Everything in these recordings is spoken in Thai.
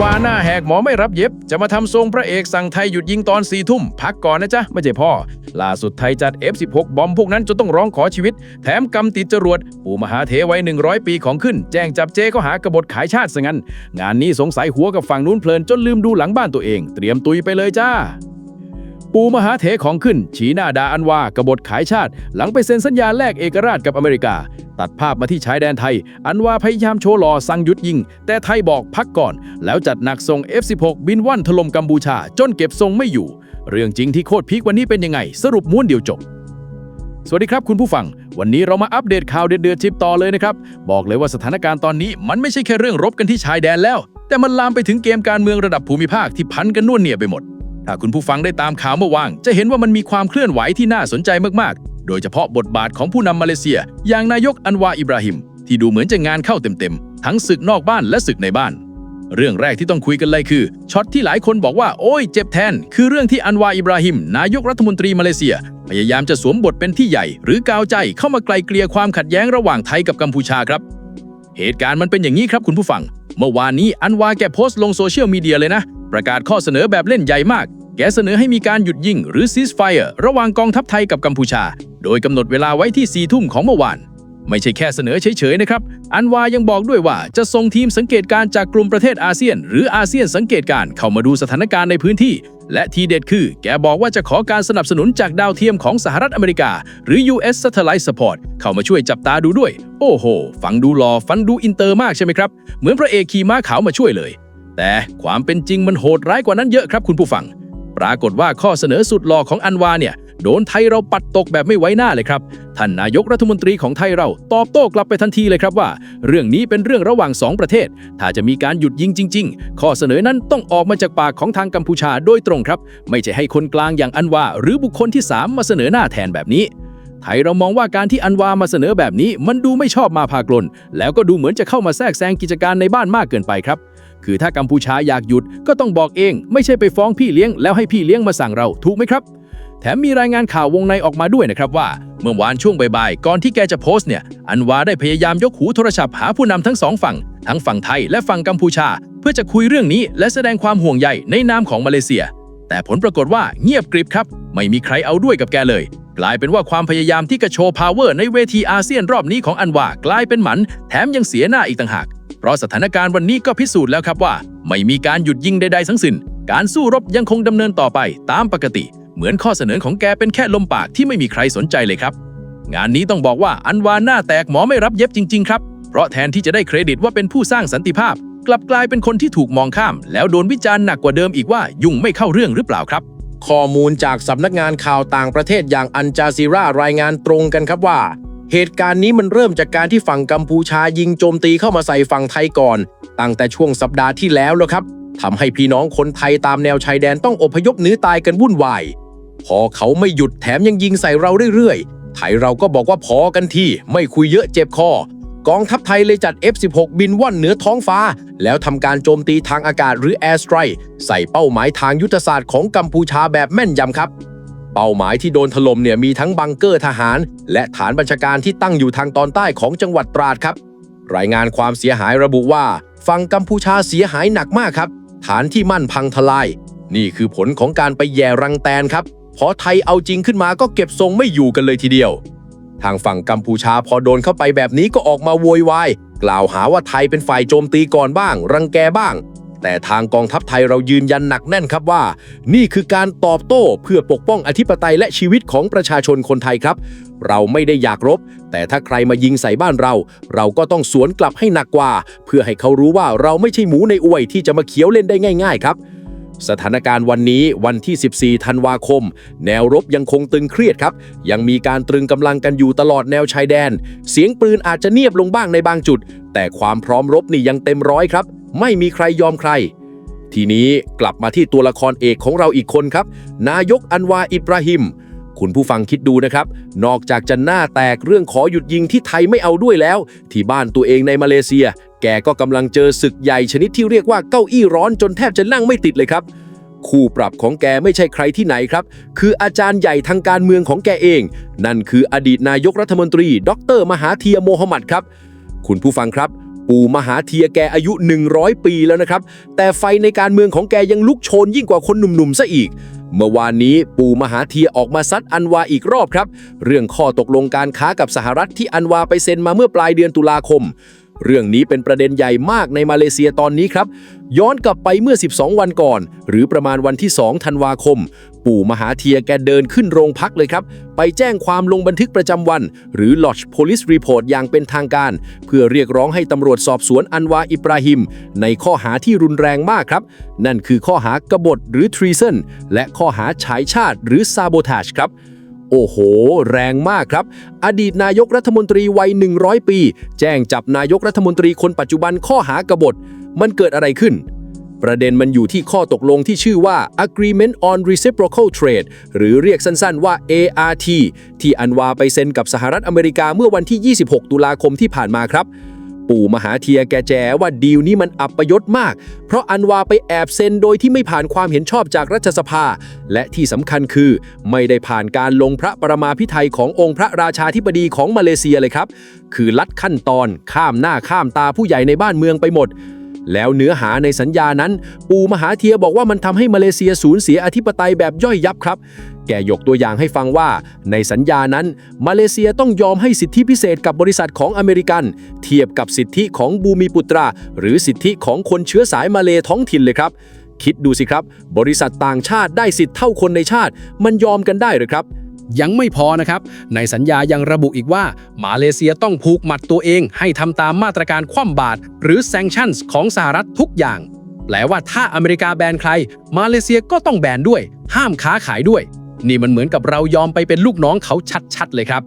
วาหน้าแหกหมอไม่รับเย็บ จะมาทำทรงพระเอกสั่งไทยหยุดยิงตอนสี่ทุ่ม พักก่อนนะจ๊ะ ไม่ใช่พ่อ ล่าสุดไทยจัด F16 บอมพวกนั้นจนต้องร้องขอชีวิต แถมกำติดจรวด ปู่มหาเถไว้100 ปีของขึ้น แจ้งจับเจก็หากบฏขายชาติซะงั้น งานนี้สงสัยหัวกับฝั่งนู้นเพลินจนลืมดูหลังบ้านตัวเอง เตรียมตุยไปเลยจ้า ปูมหาเถของขึ้นชี้หน้าดาอันวากบฏขายชาติ หลังไปเซ็นสัญญาแลกเอกราชกับอเมริกา ตัดภาพมาที่ชายแดนไทย อันวาพยายามโชว์หล่อสั่งหยุดยิง แต่ไทยบอกพักก่อน แล้วจัดหนักส่ง F16 บินว่อนถล่มกัมพูชา จนเก็บทรงไม่อยู่ เรื่องจริงที่โคตรพีควันนี้เป็นยังไง สรุปม้วนเดียวจบสวัสดีครับคุณผู้ฟัง วันนี้เรามาอัปเดตข่าวเดือดๆชิปต่อเลยนะครับ บอกเลยว่าสถานการณ์ตอนนี้มันไม่ใช่แค่เรื่องรบกันที่ชายแดนแล้ว แต่มันลามไปถึงเกมการเมืองระดับภูมิภาคที่พันกันน่วนเนียไปหมด ถ้าคุณผู้ฟังได้ตามข่าวเมื่อวานจะเห็นว่ามันมีความเคลื่อนไหวที่น่าสนใจมากๆ โดยเฉพาะบทบาทของผู้นำมาเลเซีย อย่างนายกอันวาอิบราฮิม ที่ดูเหมือนจะงานเข้าเต็มๆ ทั้งศึกนอกบ้านและศึกในบ้าน เรื่องแรกที่ต้องคุยกันเลยคือช็อตที่หลายคนบอกว่าโอ้ยเจ็บแทน คือเรื่องที่อันวาอิบราฮิม นายกรัฐมนตรีมาเลเซีย พยายามจะสวมบทเป็นพี่ใหญ่ หรือกาวใจเข้ามาไกลเกลี่ยความขัดแย้งระหว่างไทยกับกัมพูชาครับ เหตุการณ์มันเป็นอย่างนี้ครับคุณผู้ฟัง เมื่อวานนี้อันวาแกโพสต์ลงโซเชียลมีเดียเลยนะ ประกาศข้อเสนอแบบเล่นใหญ่มาก แกเสนอให้มีการหยุดยิงหรือ ceasefire ระหว่างกองทัพไทยกับกัมพูชา โดยกำหนดเวลาไว้ที่ 4 ทุ่มของเมื่อวาน ไม่ใช่แค่เสนอเฉยๆนะครับ อันวายังบอกด้วยว่าจะส่งทีมสังเกตการณ์จากกลุ่มประเทศอาเซียน หรืออาเซียนสังเกตการ์เข้ามาดูสถานการณ์ในพื้นที่ และทีเด็ดคือ แกบอกว่าจะขอการสนับสนุนจากดาวเทียมของสหรัฐอเมริกา หรือ US Satellite Support เข้ามาช่วยจับตาดูด้วย โอ้โห ฟังดูหลอฟังดูอินเตอร์มากใช่ไหมครับ เหมือนพระเอกขี่ม้าขาวมาช่วยเลย แต่ความเป็นจริงมันโหดร้ายกว่านั้นเยอะครับคุณผู้ฟัง ปรากฏว่าข้อเสนอสุดหล่อของอันวาเนี่ย โดนไทยเราปัดตกแบบไม่ไว้หน้าเลยครับ ท่านนายกรัฐมนตรีของไทยเราตอบโต้กลับไปทันทีเลยครับว่า เรื่องนี้เป็นเรื่องระหว่างสองประเทศ ถ้าจะมีการหยุดยิงจริง ๆ ข้อเสนอนั้นต้องออกมาจากปากของทางกัมพูชาโดยตรงครับ ไม่ใช่ให้คนกลางอย่างอันวาหรือบุคคลที่ 3 มาเสนอหน้าแทนแบบนี้ไทยเรามองว่าการที่อันวามาเสนอแบบนี้ มันดูไม่ชอบมาพากลนแล้วก็ดูเหมือนจะเข้ามาแทรกแซงกิจการในบ้านมากเกินไปครับ คือถ้ากัมพูชาอยากหยุดก็ต้องบอกเอง ไม่ใช่ไปฟ้องพี่เลี้ยงแล้วให้พี่เลี้ยงมาสั่งเราถูกไหมครับ แถมมีรายงานข่าววงในออกมาด้วยนะครับว่า เมื่อวานช่วงบ่ายๆก่อนที่แกจะโพสต์เนี่ย อันวาได้พยายามยกหูโทรศัพท์หาผู้นำทั้งสองฝั่ง ทั้งฝั่งไทยและฝั่งกัมพูชา เพื่อจะคุยเรื่องนี้ และแสดงความห่วงใยในนามของมาเลเซีย แต่ผลปรากฏว่าเงียบกริบครับ ไม่มีใครเอาด้วยกับแกเลยกลายเป็นว่าความพยายามที่จะโชว์พาวเวอร์ในเวทีอาเซียนรอบนี้ของอันวากลายเป็นหมัน แถมยังเสียหน้าอีกต่างหาก เพราะสถานการณ์วันนี้ก็พิสูจน์แล้วครับว่า ไม่มีการหยุดยิงใดๆทั้งสิ้น การสู้รบยังคงดำเนินต่อไปตามปกติ เหมือนข้อเสนอของแกเป็นแค่ลมปากที่ไม่มีใครสนใจเลยครับ งานนี้ต้องบอกว่าอันวาหน้าแตกหมอไม่รับเย็บจริง ๆ ครับ เพราะแทนที่จะได้เครดิตว่าเป็นผู้สร้างสันติภาพ กลับกลายเป็นคนที่ถูกมองข้าม แล้วโดนวิจารณ์หนักกว่าเดิมอีกว่ายุ่งไม่เข้าเรื่องหรือเปล่าครับข้อมูลจากสำนักงานข่าวต่างประเทศอย่างอันจาซีรารายงานตรงกันครับว่า เหตุการณ์นี้มันเริ่มจากการที่ฝั่งกัมพูชายิงโจมตีเข้ามาใส่ฝั่งไทยก่อน ตั้งแต่ช่วงสัปดาห์ที่แล้วแล้วครับทำให้พี่น้องคนไทยตามแนวชายแดนต้องอพยพหนีตายกันวุ่นวาย พอเขาไม่หยุดแถมยังยิงใส่เราเรื่อยๆ ไทยเราก็บอกว่าพอกันทีไม่คุยเยอะเจ็บคอ กองทัพไทยเลยจัด F16 บินว่อนเหนือท้องฟ้า แล้วทำการโจมตีทางอากาศหรือ Air Strike ใส่เป้าหมายทางยุทธศาสตร์ของกัมพูชาแบบแม่นยำครับ เป้าหมายที่โดนถล่มเนี่ยมีทั้งบังเกอร์ทหาร และฐานบัญชาการที่ตั้งอยู่ทางตอนใต้ของจังหวัดตราดครับ รายงานความเสียหายระบุว่าฝั่งกัมพูชาเสียหายหนักมากครับ ฐานที่มั่นพังทลาย นี่คือผลของการไปแย่รังแตนครับพอไทยเอาจริงขึ้นมาก็เก็บทรงไม่อยู่กันเลยทีเดียว ทางฝั่งกัมพูชาพอโดนเข้าไปแบบนี้ก็ออกมาโวยวายกล่าวหาว่าไทยเป็นฝ่ายโจมตีก่อนบ้าง รังแกบ้าง แต่ทางกองทัพไทยเรายืนยันหนักแน่นครับว่า นี่คือการตอบโต้เพื่อปกป้องอธิปไตยและชีวิตของประชาชนคนไทยครับ เราไม่ได้อยากรบ แต่ถ้าใครมายิงใส่บ้านเรา เราก็ต้องสวนกลับให้หนักกว่า เพื่อให้เขารู้ว่าเราไม่ใช่หมูในอวยที่จะมาเขี้ยวเล่นได้ง่าย ๆ ครับสถานการณ์วันนี้วันที่ 14 ธันวาคม แนวรบยังคงตึงเครียดครับ ยังมีการตรึงกำลังกันอยู่ตลอดแนวชายแดน เสียงปืนอาจจะเนียบลงบ้างในบางจุด แต่ความพร้อมรบนี่ยังเต็มร้อยครับ ไม่มีใครยอมใคร ทีนี้กลับมาที่ตัวละครเอกของเราอีกคนครับ นายกอันวาอิบราฮิม คุณผู้ฟังคิดดูนะครับ นอกจากจะหน้าแตกเรื่องขอหยุดยิงที่ไทยไม่เอาด้วยแล้ว ที่บ้านตัวเองในมาเลเซีย แกก็กำลังเจอศึกใหญ่ชนิดที่เรียกว่าเก้าอี้ร้อนจนแทบจะนั่งไม่ติดเลยครับคู่ปรับของแกไม่ใช่ใครที่ไหนครับ คืออาจารย์ใหญ่ทางการเมืองของแกเอง นั่นคืออดีตนายกรัฐมนตรี ดร มหาเทียโมฮัมหมัดครับ คุณผู้ฟังครับ ปู่มหาเทียแกอายุ 100 ปีแล้วนะครับ แต่ไฟในการเมืองของแกยังลุกโชนยิ่งกว่าคนหนุ่มๆซะอีก เมื่อวานนี้ปู่มหาเทียออกมาซัดอันวาอีกรอบครับ เรื่องข้อตกลงการค้ากับสหรัฐที่อันวาไปเซ็นมาเมื่อปลายเดือนตุลาคม เรื่องนี้เป็นประเด็นใหญ่มากในมาเลเซียตอนนี้ครับ ย้อนกลับไปเมื่อ 12 วันก่อน หรือประมาณวันที่ 2 ธันวาคม ปู่มหาเทียแกเดินขึ้นโรงพักเลยครับ ไปแจ้งความลงบันทึกประจำวัน หรือ Lodge Police Report อย่างเป็นทางการ เพื่อเรียกร้องให้ตำรวจสอบสวนอันวาอิบราฮิม ในข้อหาที่รุนแรงมากครับ นั่นคือข้อหากบฏหรือ treason และข้อหาฉายชาติหรือ sabotage ครับ โอ้โห แรงมากครับ อดีตนายกรัฐมนตรีวัย 100 ปี แจ้งจับนายกรัฐมนตรีคนปัจจุบันข้อหากบฏ มันเกิดอะไรขึ้น ประเด็นมันอยู่ที่ข้อตกลงที่ชื่อว่า Agreement on Reciprocal Trade หรือเรียกสั้นๆว่า ART ที่อันวาไปเซ็นกับสหรัฐอเมริกาเมื่อวันที่ 26 ตุลาคมที่ผ่านมาครับ ปู่มหาเทียแกแจว่าดีลนี้มันอับประยศมาก เพราะอันวาไปแอบเซ็นโดยที่ไม่ผ่านความเห็นชอบจากรัฐสภา และที่สำคัญคือ ไม่ได้ผ่านการลงพระประมาพิไทยขององค์พระราชาธิบดีของมาเลเซียเลยครับ คือลัดขั้นตอนข้ามหน้าข้ามตาผู้ใหญ่ในบ้านเมืองไปหมด แล้วเนื้อหาในสัญญานั้น ปูมหาเทียบอกว่ามันทำให้มาเลเซียสูญเสียอธิปไตยแบบย่อยยับครับ แกยกตัวอย่างให้ฟังว่า ในสัญญานั้น มาเลเซียต้องยอมให้สิทธิพิเศษกับบริษัทของอเมริกัน เทียบกับสิทธิของบูมีปุตรา หรือสิทธิของคนเชื้อสายมาเลท้องถิ่นเลยครับ คิดดูสิครับ บริษัทต่างชาติได้สิทธิ์เท่าคนในชาติ มันยอมกันได้หรือครับ ยังไม่พอนะครับ ในสัญญายังระบุอีกว่า มาเลเซียต้องผูกมัดตัวเอง ให้ทำตามมาตรการคว่ำบาตรหรือ sanctions ของสหรัฐทุกอย่าง แปลว่าถ้าอเมริกาแบนใคร มาเลเซียก็ต้องแบนด้วย ห้ามค้าขายด้วย นี่มันเหมือนกับเรายอมไปเป็นลูกน้องเขาชัดๆ เลยครับ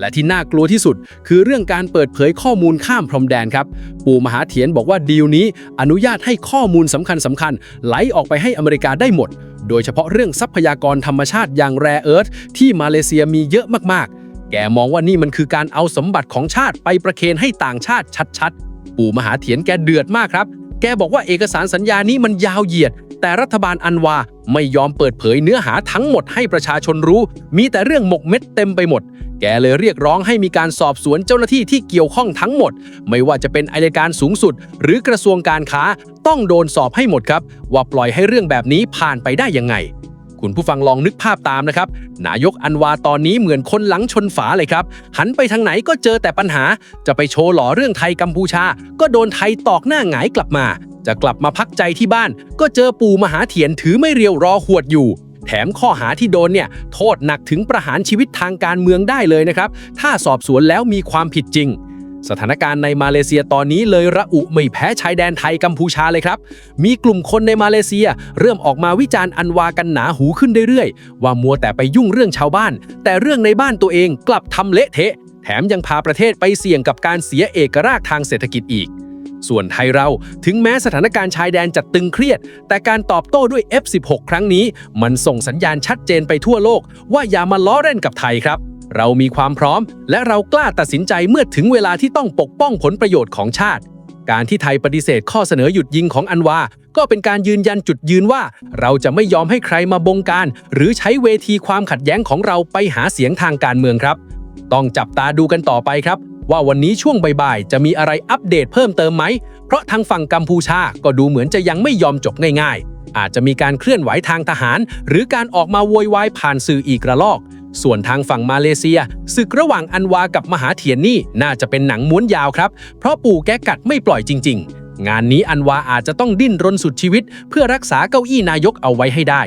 และที่น่ากลัวที่สุด คือเรื่องการเปิดเผยข้อมูลข้ามพรมแดนครับ ปู่มหาเถียนบอกว่าดีลนี้อนุญาตให้ข้อมูลสำคัญสำคัญๆไหลออกไปให้อเมริกาได้หมด โดยเฉพาะเรื่องทรัพยากรธรรมชาติอย่างแร่เอิร์ธที่มาเลเซียมีเยอะมากๆ แกมองว่านี่มันคือการเอาสมบัติของชาติไปประเคนให้ต่างชาติชัดๆ ปู่มหาเถียนแกเดือดมากครับ แกบอกว่าเอกสารสัญญานี้มันยาวเหยียด แต่รัฐบาลอันวาไม่ยอมเปิดเผยเนื้อหาทั้งหมดให้ประชาชนรู้ มีแต่เรื่องหมกเม็ดเต็มไปหมด แกเลยเรียกร้องให้มีการสอบสวนเจ้าหน้าที่ที่เกี่ยวข้องทั้งหมด ไม่ว่าจะเป็นอายการสูงสุด หรือกระทรวงการค้า ต้องโดนสอบให้หมดครับ ว่าปล่อยให้เรื่องแบบนี้ผ่านไปได้ยังไง คุณผู้ฟังลองนึกภาพตามนะครับ นายกอันวาตอนนี้เหมือนคนหลังชนฝาเลยครับ หันไปทางไหนก็เจอแต่ปัญหา จะไปโชว์หล่อเรื่องไทยกัมพูชา ก็โดนไทยตอกหน้าหงายกลับมา จะกลับมาพักใจที่บ้าน ก็เจอปู่มหาเถียนถือไม่เรียวรอหวดอยู่แถมข้อหาที่โดนเนี่ยโทษหนักถึงประหารชีวิตทางการเมืองได้เลยนะครับ ถ้าสอบสวนแล้วมีความผิดจริง สถานการณ์ในมาเลเซียตอนนี้เลยระอุไม่แพ้ชายแดนไทยกัมพูชาเลยครับ มีกลุ่มคนในมาเลเซีย เริ่มออกมาวิจารณ์อันวากันหนาหูขึ้นเรื่อยๆ ว่ามัวแต่ไปยุ่งเรื่องชาวบ้าน แต่เรื่องในบ้านตัวเองกลับทำเละเทะ แถมยังพาประเทศไปเสี่ยงกับการเสียเอกราชทางเศรษฐกิจอีก ส่วนไทยเราถึงแม้สถานการณ์ชายแดนจะตึงเครียด แต่การตอบโต้ด้วย F16 ครั้งนี้ มันส่งสัญญาณชัดเจนไปทั่วโลก ว่าอย่ามาล้อเล่นกับไทยครับ เรามีความพร้อม และเรากล้าตัดสินใจเมื่อถึงเวลาที่ต้องปกป้องผลประโยชน์ของชาติ การที่ไทยปฏิเสธข้อเสนอหยุดยิงของอันวา ก็เป็นการยืนยันจุดยืนว่า เราจะไม่ยอมให้ใครมาบงการ หรือใช้เวทีความขัดแย้งของเราไปหาเสียงทางการเมืองครับ ต้องจับตาดูกันต่อไปครับ ว่าวันนี้ช่วงบ่ายๆจะมีอะไรอัปเดตเพิ่มเติมไหม เพราะทางฝั่งกัมพูชาก็ดูเหมือนจะยังไม่ยอมจบง่าย ๆอาจจะมีการเคลื่อนไหวทางทหาร หรือการออกมาโวยวายผ่านสื่ออีกระลอก ส่วนทางฝั่งมาเลเซียศึกระหว่างอันวากับมหาเถียนนี่น่าจะเป็นหนังม้วนยาวครับ เพราะปู่แกกัดไม่ปล่อยจริง ๆ งานนี้อันวาอาจจะต้องดิ้นรนสุดชีวิต เพื่อรักษาเก้าอี้นายกเอาไว้ให้ได้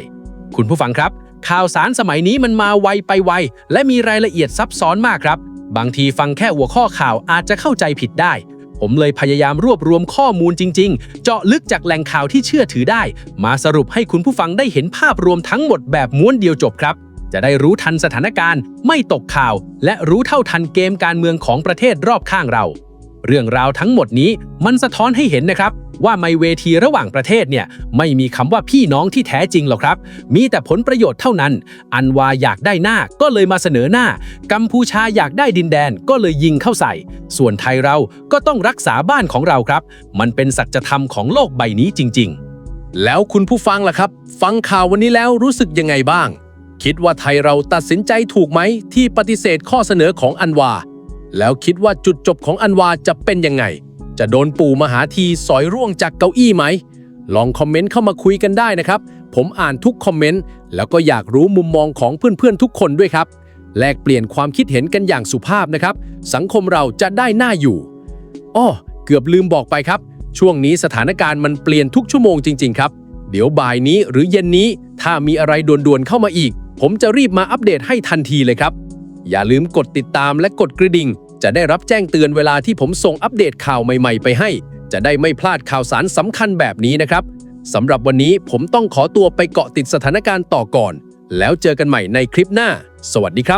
คุณผู้ฟังครับ ข่าวสารสมัยนี้มันมาไวไปไว และมีรายละเอียดซับซ้อนมากครับ บางทีฟังแค่หัวข้อข่าวอาจจะเข้าใจผิดได้ผมเลยพยายามรวบรวมข้อมูลจริง ๆ เจาะลึกจากแหล่งข่าวที่เชื่อถือได้ มาสรุปให้คุณผู้ฟังได้เห็นภาพรวมทั้งหมดแบบม้วนเดียวจบครับ จะได้รู้ทันสถานการณ์ ไม่ตกข่าว และรู้เท่าทันเกมการเมืองของประเทศรอบข้างเรา เรื่องราวทั้งหมดนี้มันสะท้อนให้เห็นนะครับ ว่าในเวทีระหว่างประเทศเนี่ยไม่มีคำว่าพี่น้องที่แท้จริงหรอกครับ มีแต่ผลประโยชน์เท่านั้น อันวาอยากได้หน้าก็เลยมาเสนอหน้า กัมพูชาอยากได้ดินแดนก็เลยยิงเข้าใส่ ส่วนไทยเราก็ต้องรักษาบ้านของเราครับ มันเป็นสัจธรรมของโลกใบนี้จริง ๆ แล้วคุณผู้ฟังล่ะครับ ฟังข่าววันนี้แล้วรู้สึกยังไงบ้าง คิดว่าไทยเราตัดสินใจถูกไหมที่ปฏิเสธข้อเสนอของอันวา แล้วคิดว่าจุดจบของอันวาจะเป็นยังไง จะโดนปู่มหาทีสอยร่วงจากเก้าอี้ไหม ลองคอมเมนต์เข้ามาคุยกันได้นะครับ ผมอ่านทุกคอมเมนต์แล้วก็อยากรู้มุมมองของเพื่อนๆทุกคนด้วยครับ แลกเปลี่ยนความคิดเห็นกันอย่างสุภาพนะครับ สังคมเราจะได้หน่าอยู่อ้อเกือบลืมบอกไปครับ ช่วงนี้สถานการณ์มันเปลี่ยนทุกชั่วโมงจริง ๆ ครับ เดี๋ยวบ่ายนี้หรือเย็นนี้ถ้ามีอะไรด่วนๆเข้ามาอีก ผมจะรีบมาอัปเดตให้ทันทีเลยครับ อย่าลืมกดติดตามและกดกระดิ่ง จะได้รับแจ้งเตือนเวลาที่ผมส่งอัปเดตข่าวใหม่ๆ ไปให้ จะได้ไม่พลาดข่าวสารสำคัญแบบนี้นะครับสำหรับวันนี้ผมต้องขอตัวไปเกาะติดสถานการณ์ต่อก่อน แล้วเจอกันใหม่ในคลิปหน้า สวัสดีครับ